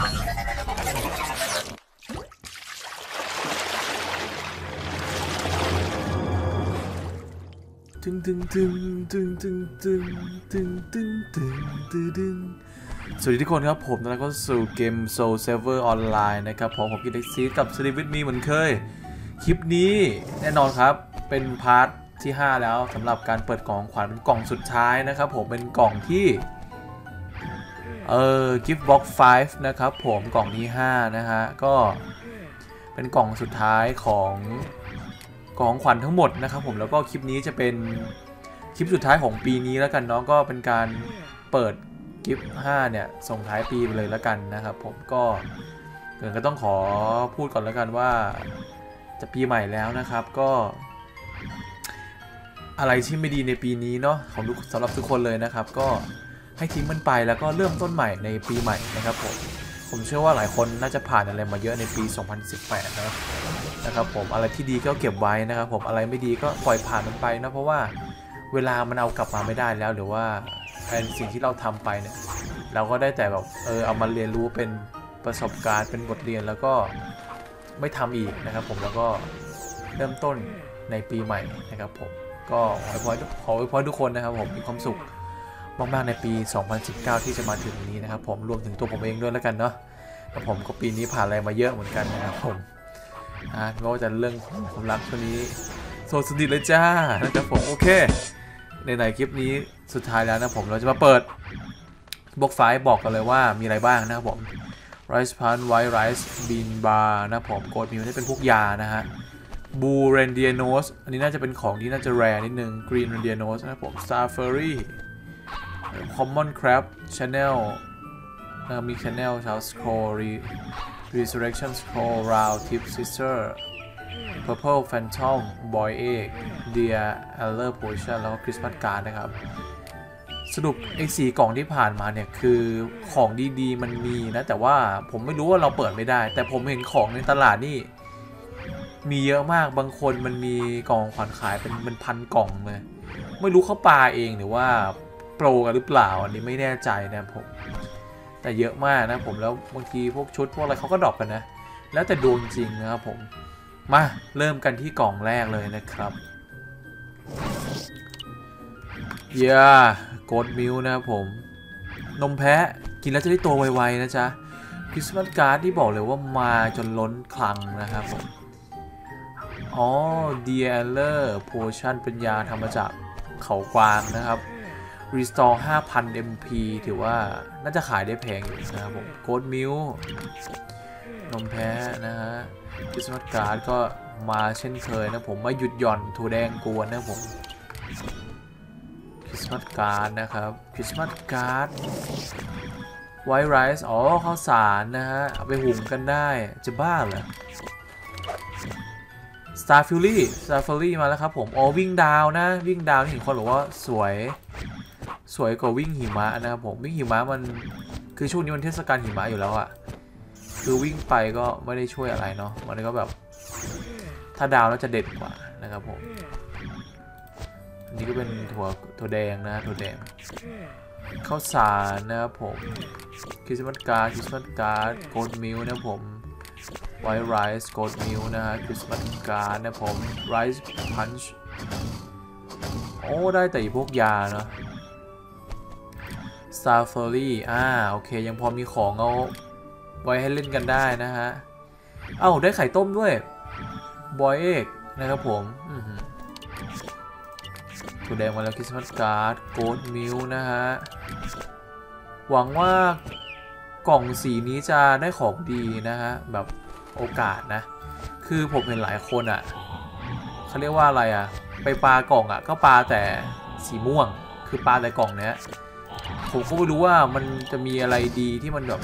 ตึงตึงตึงตึงตึงตึงตึงตึงตึงตึงตึงสวัสดีทุกคนครับผมนะก็สู่เกม Soul Server Online นะครับผมผมกินเด็กซีกับสลีวิทมีเหมือนเคย คลิปนี้แน่นอนครับเป็นพาร์ทที่ 5 แล้วสำหรับการเปิดกล่องขวัญเป็นกล่องสุดท้ายนะครับผมเป็นกล่องที่ เออ Gift Box 5 นะครับผมกล่องที่ 5 นะฮะ ก็เป็นกล่องสุดท้ายของของขวัญทั้งหมดนะครับผมแล้วก็คลิปนี้จะเป็นคลิปสุดท้ายของปีนี้แล้วกันเนาะก็เป็นการเปิดกิฟต์5เนี่ยส่งท้ายปีไปเลยแล้วกันนะครับผมก็เกินก็ต้องขอพูดก่อนแล้วกันว่าจะปีใหม่แล้วนะครับก็ อะไรที่ไม่ดีในปีนี้เนาะของทุกสำหรับทุกคนเลยนะครับ ก็ ให้ทิ้งมันไปแล้วก็เริ่มต้นใหม่ในปีใหม่นะครับผมผมเชื่อว่าหลายคนน่าจะผ่านอะไรมาเยอะในปี 2018 นะนะครับผมอะไรที่ดีก็เก็บไว้นะครับผมอะไรไม่ดีก็ปล่อยผ่านมันไปนะเพราะว่าเวลามันเอากลับมาไม่ได้แล้วหรือว่าแทนสิ่งที่เราทำไปเนี่ยเราก็ได้แต่แบบเออเอามาเรียนรู้เป็นประสบการณ์เป็นบทเรียนแล้วก็ไม่ทำอีกนะครับผมแล้วก็เริ่มต้นในปีใหม่นะครับผมก็ขอให้พอให้พรทุกคนนะครับผมมีความสุข มากๆในปี 2019 ที่จะมาถึงนี้นะครับผมรวมถึงตัวผมเองด้วยแล้วกันเนาะแล้วผมก็ปีนี้ผ่านอะไรมาเยอะเหมือนกันนะครับผมอ่าไม่ว่าจะเรื่องความรักช่วงนี้โซสดิทเลยจ้านะครับผมโอเคในในคลิปนี้สุดท้ายแล้วนะผมเราจะมาเปิดบล็อกไฟบอกกันเลยว่ามีอะไรบ้างนะครับผมไรซ์พันไวท์ไรซ์บีนบาร์นะผมโกดมิวนี่เป็นพวกยานะฮะบูเรนเดียโนสอันนี้น่าจะเป็นของที่น่าจะแรนิดนึงกรีนเรนเดียโนสนะครับผมสตาร์เฟอรี่คอมมอนครับชาแนลมีชาแนลชาวสโครี Resurrection Scroll Round Tip Sister Purple Phantom Boy Egg Dear Aller Potion แล้วก็ Christmas Card นะครับ สรุปไอ้สีกล่องที่ผ่านมาเนี่ย คือของดีๆ มันมีนะ แต่ว่าผมไม่รู้ว่าเราเปิดไม่ได้ แต่ผมเห็นของในตลาดนี่ มีเยอะมากบางคนมันมีกล่องขวัญขายเป็นเป็นพันกล่องเลย ไม่รู้เขาปาเองหรือว่า โปรกันหรือเปล่าอันนี้ไม่แน่ใจนะผม แต่เยอะมากนะผมแล้วบางทีพวกชุดพวกอะไรเขาก็ดรอปกันนะ แล้วแต่ดวงจริงนะครับผม มาเริ่มกันที่กล่องแรกเลยนะครับเย้โกดมิลนะครับผม นมแพะกินแล้วจะได้โตไวๆนะจ๊ะคริสต์มาสการ์ดที่บอกเลยว่ามาจนล้นคลังนะครับผม อ๋อเดียเลอร์โพชั่นเป็นยาทำมาจากเขากวางนะครับ Restore 5,000 MP ถือว่าน่าจะขายได้แพงอยู่นะครับผมโกดมิลนมแพ้นะฮะคริสต์มาสการ์ดก็มาเช่นเคยนะผมม่หยุดหย่อนถั่วแดงกวนนะผมคริสต์มาสการ์ดนะครับคริสต์มาสการ์ดไวท์ไรซ์อ๋อข้าวสารนะฮะเอาไปหุงกันได้จะบ้าเหรอ Star Fury Star Fury มาแล้วครับผมอ๋อวิ่งดาวนะ วิ่งดาวนี่เห็นคนบอกว่าสวย สวยกว่าวิ่งหิมะนะครับผมวิ่งหิมะมันคือช่วงนี้มันเทศกาลหิมะอยู่แล้วอะคือวิ่งไปก็ไม่ได้ช่วยอะไรเนาะมันก็แบบ ถ้าดาวแล้วจะเด็ดกว่านะครับผมอันนี้ก็เป็นถั่วถั่วแดงนะถั่วแดงข้าวสารนะครับผมคริสต์มาสการ์ดคริสต์มาสการ์ดโกดมิลนะครับผมไวท์ไรซ์โกดมิลนะฮะคริสต์มาสการ์ดนะผมไรซ์พันช์โอ้ได้แต่พวกยาเนาะ s t a r f u r y อ่า โอเค ยังพอมีของเอาไว้ให้เล่นกันได้นะฮะ เอ้า ได้ไข่ต้มด้วยบอยเอกนะครับผมตัวแดงมาแล้วคริสต์มาสการ์ดโกดมิลนะฮะ หวังว่ากล่องสีนี้จะได้ของดีนะฮะ แบบโอกาสนะ คือผมเห็นหลายคนอะ่ะเขาเรียกว่าอะไรอะ่ะ ไปปลากล่องอะ่ะ ก็ปลาแต่สีม่วง คือปลาแต่กล่องเนี้ย ผมก็ไม่รู้ว่ามันจะมีอะไรดีที่มันแบบ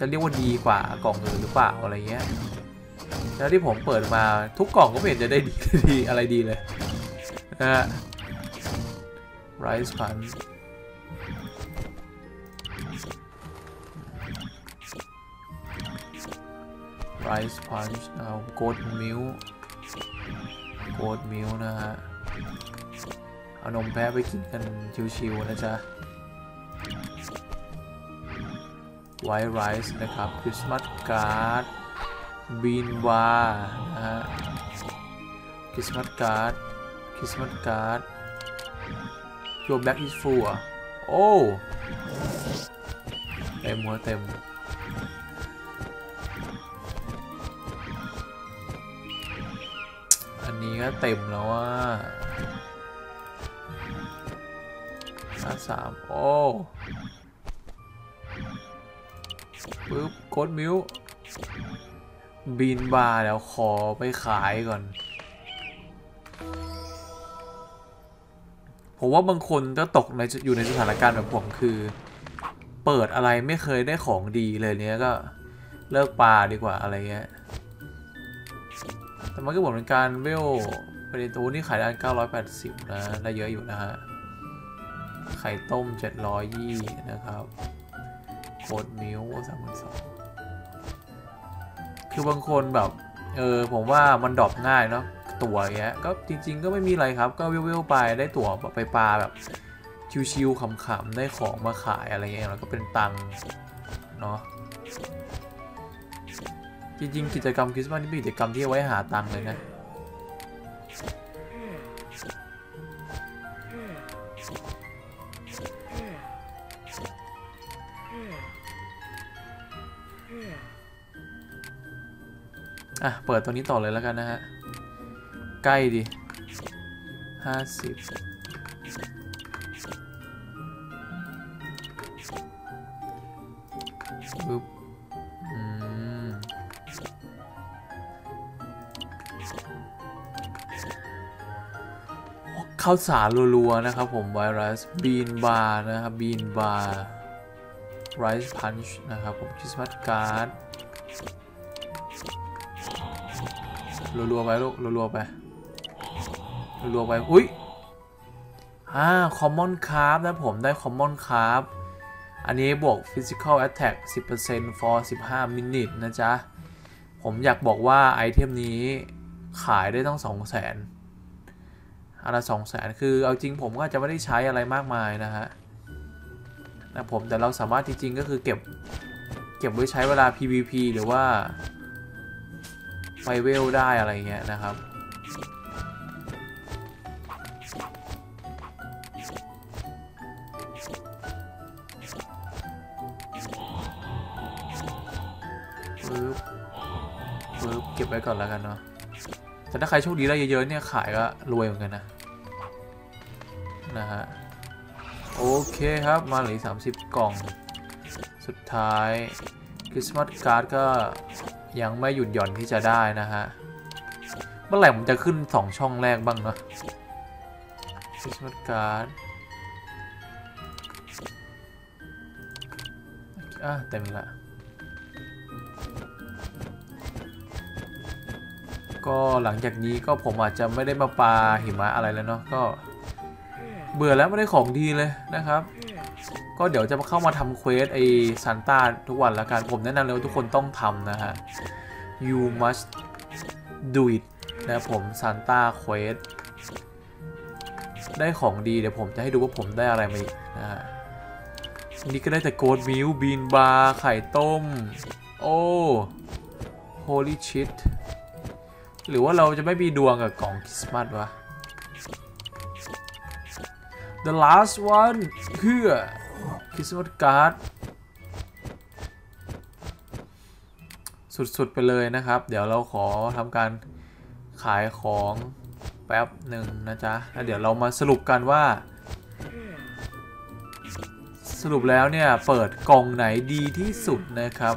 จะเรียกว่าดีกว่ากล่องอื่นหรือเปล่าอะไรเงี้ย แล้วที่ผมเปิดมาทุกกล่องก็ไม่เห็นจะได้ดีดีอะไรดีเลยนะฮะ Rice Punch Rice Punch เอา Gold Milk Gold Milk นะฮะ เอานมแพะไปกินกันชิวๆนะจ๊ะ ไวท์ไรซ์นะครับคริสต์มาสการ์ดบีนวานะฮะคริสต์มาสการ์ดคริสต์มาสการ์ด Your back is full อะโอ้เต็มหัวเต็มอันนี้ก็เต็มแล้วว่าห้าสามโอ้ โคดมิวบีนบาร์แล้วขอไปขายก่อน ผมว่าบางคนก็ตกในอยู่ในสถานการณ์แบบผมคือ เปิดอะไรไม่เคยได้ของดีเลยเนี้ยก็เลิกปลาดีกว่าอะไรเงี้ย แต่มันก็เหมือนเป็นการเวลประเด็นตัวนี่ขายได้980 นะ ได้เยอะอยู่นะฮะ ไข่ต้ม 720 นะครับโคดมิลสามพันสอง คือบางคนแบบเออผมว่ามันดรอปง่ายเนาะตั๋วเงี้ยก็จริง ๆ ก็ไม่มีอะไรครับก็เวลๆไปได้ตั๋วไปปลาแบบชิวๆขำๆได้ของมาขายอะไรเงี้ยแล้วก็เป็นตังค์เนาะจริงๆกิจกรรมคริสต์มาสนี่เป็นกิจกรรมที่เอาไว้หาตังค์เลยนะ อะ เปิดตัวนี้ต่อเลยแล้วกันนะฮะ ใกล้ดิห้าสิบปึ๊บอืมข้าวสารรัวๆ นะครับผม ไวรัสบีนบาร์นะครับบีนบาร์ไรซ์พันช์นะครับผมคริสต์มาสการ์ด รัวๆไปลูกรัวๆไปรัวๆไป อุ้ยอ่าคอมมอนคาร์บนะผมได้คอมมอนคาร์บอันนี้บวก Physical Attack 10% for 15มินินะจ๊ะ ผมอยากบอกว่าไอเทมนี้ขายได้ต้อง 2 0 0 0 0 0อันละสองแสนคือเอาจริงผมก็จะไม่ได้ใช้อะไรมากมายนะฮะนะผมแต่เราสามารถจริงๆก็คือเก็บ เก็บไว้ใช้เวลา PVP หรือว่า ไฟเวลได้อะไรเงี้ยนะครับ ปึ๊บ ปึ๊บ เก็บไว้ก่อนแล้วกันเนาะ แต่ถ้าใครโชคดีได้เยอะๆเนี่ยขายก็รวยเหมือนกันนะ นะฮะ โอเคครับมาเหลือสามสิบกล่อง สุดท้ายคริสต์มาสการ์ดก็ ยังไม่หยุดหย่อนที่จะได้นะฮะ เมื่อไหร่ผมจะขึ้น 2 ช่องแรกบ้างเนาะคริสต์มาสการ์ดอะเต็มละ ก็หลังจากนี้ก็ผมอาจจะไม่ได้มาปาหิมะอะไรแล้วเนาะก็ เบื่อแล้วไม่ได้ของดีเลยนะครับ ก็เดี๋ยวจะเข้ามาทำเควสไอซันต้าทุกวันละกันผมแนะนำเลยว่าทุกคนต้องทำนะฮะ you must do it นะผมซันต้าเควสได้ของดีเดี๋ยวผมจะให้ดูว่าผมได้อะไรมาอีกนะฮะนี่ก็ได้แต่โกดมิลบีนบาร์ไข่ต้ม โอ้ holy shit หรือว่าเราจะไม่มีดวงกับกล่องคริสต์มาสวะ The last one คือ คริสต์มาสการ์ดสุด ๆ ไปเลยนะครับ เดี๋ยวเราขอทำการขายของแป๊บหนึ่งนะจ๊ะ แล้วเดี๋ยวเรามาสรุปกันว่า สรุปแล้วเนี่ย เปิดกล่องไหนดีที่สุดนะครับ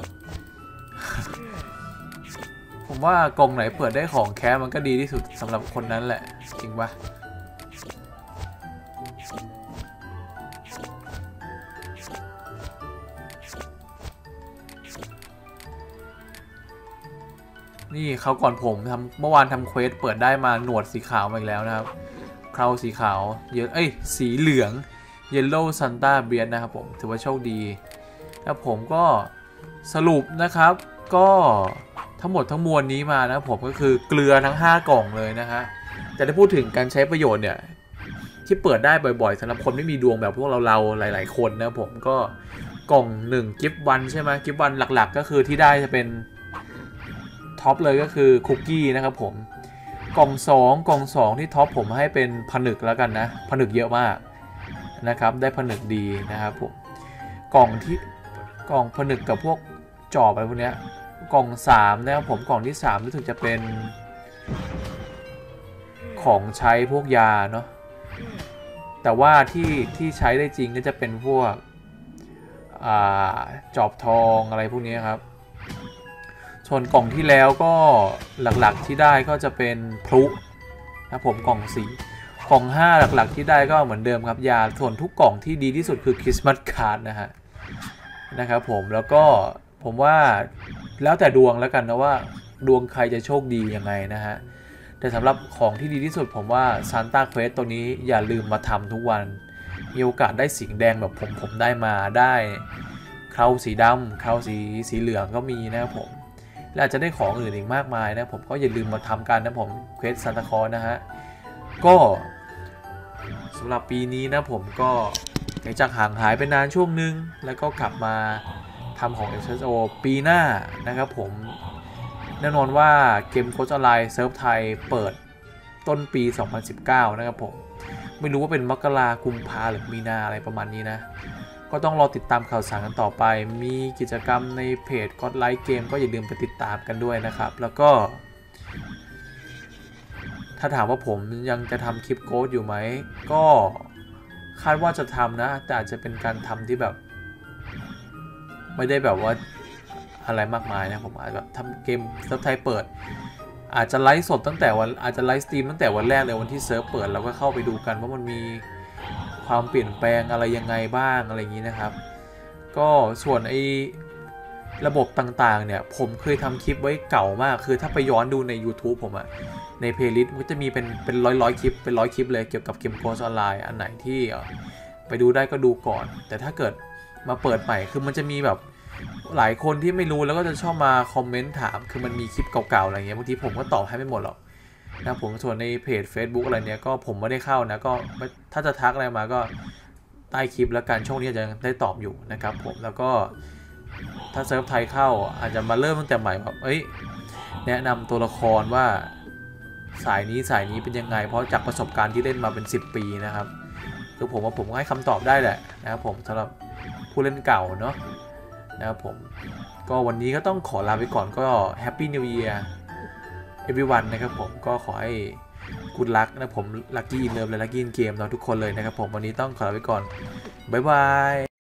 ผมว่ากล่องไหนเปิดได้ของแค่มันก็ดีที่สุดสำหรับคนนั้นแหละ จริงปะ นี่เขาก่อนผมทำเมื่อวานทำเควสเปิดได้มาหนวดสีขาวมาอีกแล้วนะครับเคราสีขาวเยอะเอ้ยสีเหลือง Yellow Santa b r e a d นะครับผมถือว่าโชคดีแล้วผมก็สรุปนะครับก็ทั้งหมดทั้งมวลนี้มานะผมก็คือเกลือทั้ง 5 กล่องเลยนะฮะจะได้พูดถึงการใช้ประโยชน์เนี่ยที่เปิดได้บ่อยๆสำหรับคนไม่มีดวงแบบพวกเราเราๆหลาย ๆ คนนะผมก็กล่อง1กิฟต์วันใช่ไหมกิฟต์วันหลัก ๆ ก็คือที่ได้จะเป็น ท็อปเลยก็คือคุกกี้นะครับผมกล่อง 2 กล่อง 2 ที่ท็อปผมให้เป็นผนึกแล้วกันนะผนึกเยอะมากนะครับได้ผนึกดีนะครับผมกล่องที่กล่องผนึกกับพวกจอบอะไรพวกเนี้ยกล่อง3นะครับผมกล่องที่3รู้สึกจะเป็น ของใช้พวกยาเนาะแต่ว่าที่ที่ใช้ได้จริงก็จะเป็นพวกอจอบทองอะไรพวกนี้ครับ ส่วนกล่องที่แล้วก็หลักๆที่ได้ก็จะเป็นพลุนะผมกล่องสีกล่อง 5 หลักๆ ที่ได้ก็เหมือนเดิมครับยาส่วนทุกกล่องที่ดีที่สุดคือคริสต์มาสการ์ดนะฮะนะครับผมแล้วก็ผมว่าแล้วแต่ดวงแล้วกันนะว่าดวงใครจะโชคดียังไงนะฮะแต่สำหรับของที่ดีที่สุดผมว่าซานต้าเควสตัวนี้อย่าลืมมาทำทุกวันมีโอกาสได้สิงแดงแบบผมผมได้มาได้เคราสีดำเคราสีสีเหลืองก็มีนะครับผม และอาจจะได้ของอื่นอีกมากมายนะผมก็อย่าลืมมาทำกันนะผมเควสซานตาคอนะฮะก็สำหรับปีนี้นะผมก็หลังจากห่างหายไปนานช่วงนึง แล้วก็กลับมาทำของ SSO ปีหน้านะครับผมแน่นอนว่าเกมโคชออนไลน์เซิร์ฟไทยเปิดต้นปี 2019 นะครับผม ไม่รู้ว่าเป็นมกรากุมภาหรือมีนาอะไรประมาณนี้นะ ก็ต้องรอติดตามข่าวสารกันต่อไป มีกิจกรรมในเพจก็ไลค์เกมก็อย่าลืมไปติดตามกันด้วยนะครับ แล้วก็ ถ้าถามว่าผมยังจะทำคลิปโค้ดอยู่ไหม ก็คาดว่าจะทำนะ แต่อาจจะเป็นการทำที่แบบ ไม่ได้แบบว่าอะไรมากมายนะผมอาจจะแบบทำเกมเซิร์ฟไทยเปิด อาจจะไลฟ์สดตั้งแต่วันอาจจะไลฟ์สตรีมตั้งแต่วันแรกเลยวันที่เซิร์ฟเปิดเราก็เข้าไปดูกันว่ามันมี ความเปลี่ยนแปลงอะไรยังไงบ้างอะไรอย่างนี้นะครับ ก็ส่วนไอ้ระบบต่างๆ เนี่ย ผมเคยทำคลิปไว้เก่ามาก คือถ้าไปย้อนดูใน YouTube ผมอะในเพลย์ลิสต์มันจะมีเป็นเป็นร้อยร้อยคลิปเป็นร้อยคลิปเลยเกี่ยวกับเกมโกสออนไลน์อันไหนที่ไปดูได้ก็ดูก่อน แต่ถ้าเกิดมาเปิดใหม่คือมันจะมีแบบหลายคนที่ไม่รู้แล้วก็จะชอบมาคอมเมนต์ถาม คือมันมีคลิปเก่าๆอะไรเงี้ยบางทีผมก็ตอบให้ไม่หมดหรอก นะผมส่วนในเพจ Facebook อะไรเนี้ยก็ผมไม่ได้เข้านะก็ถ้าจะทักอะไรมาก็ใต้คลิปแล้วกันช่วงนี้จะได้ตอบอยู่นะครับผมแล้วก็ถ้าเซิร์ฟไทยเข้าอาจจะมาเริ่มตั้งแต่ใหม่แบบเอ้ยแนะนำตัวละครว่าสายนี้สายนี้เป็นยังไง เพราะจากประสบการณ์ที่เล่นมาเป็น 10 ปีนะครับคือผมว่าผมก็ให้คำตอบได้แหละนะครับผมสำหรับผู้เล่นเก่าเนาะนะครับผมก็วันนี้ก็ต้องขอลาไปก่อนก็แฮปปี้นิว e ียร์ everyone นะครับผมก็ขอให้คุณรักนะผมลักกี้อินเลิฟและลักกี้อินเกมเราทุกคนเลยนะครับผมวันนี้ต้องขอลาไปก่อนบ๊ายบาย